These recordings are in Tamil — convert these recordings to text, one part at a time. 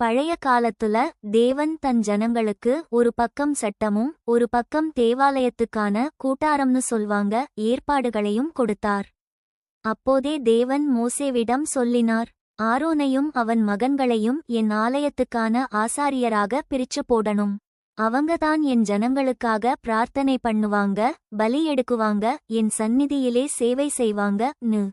பழைய காலத்துல தேவன் தன் ஜனங்களுக்கு ஒரு பக்கம் சட்டமும் ஒரு பக்கம் தேவாலயத்துக்கான கூட்டாரம்னு சொல்வாங்க ஏற்பாடுகளையும் கொடுத்தார். அப்போதே தேவன் மோசேவிடம் சொல்லினார் ஆரோனையும் அவன் மகன்களையும் என் ஆலயத்துக்கான ஆசாரியராக பிரிச்சு போடணும். அவங்கதான் என் ஜனங்களுக்காக பிரார்த்தனை பண்ணுவாங்க பலி எடுக்குவாங்க என் சந்நிதியிலே சேவை செய்வாங்க நு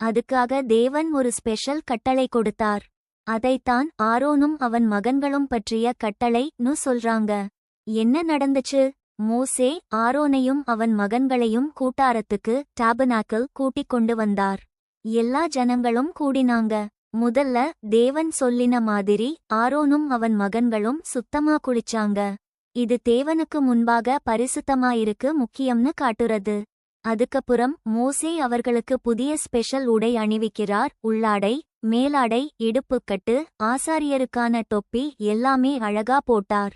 அதுக்காக தேவன் ஒரு ஸ்பெஷல் கட்டளை கொடுத்தார். அதைத்தான் ஆரோனும் அவன் மகன்களும் பற்றிய கட்டளை நு சொல்றாங்க. என்ன நடந்துச்சு? மோசே ஆரோனையும் அவன் மகன்களையும் கூட்டாரத்துக்கு டாபனாக்கிள் கூட்டிக் கொண்டு வந்தார். எல்லா ஜனங்களும் கூடினாங்க. முதல்ல தேவன் சொல்லின மாதிரி ஆரோனும் அவன் மகன்களும் சுத்தமா குளிச்சாங்க. இது தேவனுக்கு முன்பாக பரிசுத்தமாயிருக்கு முக்கியம்னு காட்டுறது. அதுக்கப்புறம் மோசே அவர்களுக்கு புதிய ஸ்பெஷல் உடை அணிவிக்கிறார் உள்ளாடை மேலாடை இடுப்புக்கட்டு ஆசாரியருக்கான தொப்பி எல்லாமே அழகா போட்டார்.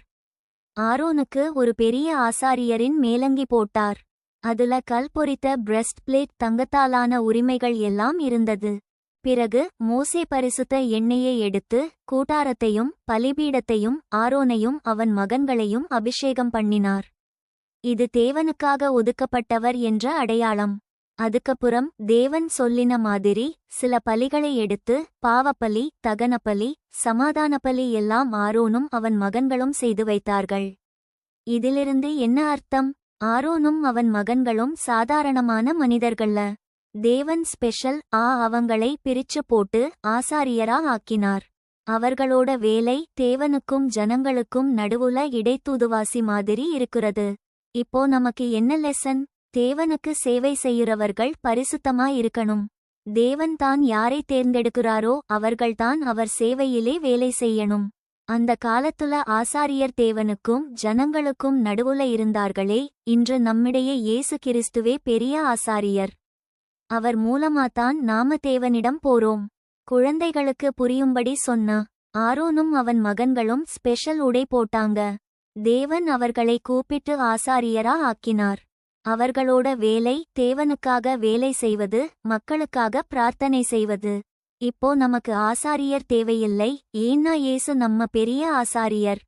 ஆரோனுக்கு ஒரு பெரிய ஆசாரியரின் மேலங்கி போட்டார். அதுல கல் பொறித்த பிரஸ்ட் பிளேட் தங்கத்தாலான உரிமைகள் எல்லாம் இருந்தது. பிறகு மோசே பரிசுத்த எண்ணெயை எடுத்து கூட்டாரத்தையும் பலிபீடத்தையும் ஆரோனையும் அவன் மகன்களையும் அபிஷேகம் பண்ணினார். இது தேவனுக்காக ஒதுக்கப்பட்டவர் என்ற அடையாளம். அதுக்கப்புறம் தேவன் சொல்லின மாதிரி சில பலிகளை எடுத்து பாவப்பலி தகனபலி சமாதானப்பலி எல்லாம் ஆரோனும் அவன் மகன்களும் செய்து வைத்தார்கள். இதிலிருந்து என்ன அர்த்தம்? ஆரோனும் அவன் மகன்களும் சாதாரணமான மனிதர்கள்ல. தேவன் ஸ்பெஷல் ஆ அவங்களை பிரிச்சு போட்டு ஆசாரியரா ஆக்கினார். அவர்களோட வேலை தேவனுக்கும் ஜனங்களுக்கும் நடுவுல இடைத்தூதுவாசி மாதிரி இருக்கிறது. இப்போ நமக்கு என்ன லெசன் தேவனுக்கு சேவை செய்யுறவர்கள் பரிசுத்தமாயிருக்கணும். தேவன் தான் யாரை தேர்ந்தெடுக்கிறாரோ அவர்கள்தான் அவர் சேவையிலே வேலை செய்யணும். அந்த காலத்துல ஆசாரியர் தேவனுக்கும் ஜனங்களுக்கும் நடுவுல இருந்தார்களே இன்று நம்மிடையே இயேசு கிறிஸ்துவே பெரிய ஆசாரியர். அவர் மூலமாத்தான் நாம தேவனிடம் போறோம். குழந்தைகளுக்கு புரியும்படி சொன்னா ஆரோனும் அவன் மகன்களும் ஸ்பெஷல் உடை போட்டாங்க. தேவன் அவர்களை கூப்பிட்டு ஆசாரியரா ஆக்கினார். அவர்களோட வேலை தேவனுக்காக வேலை செய்வது மக்களுக்காக பிரார்த்தனை செய்வது. இப்போ நமக்கு ஆசாரியர் தேவையில்லை ஏன்னா ஏசு நம்ம பெரிய ஆசாரியர்.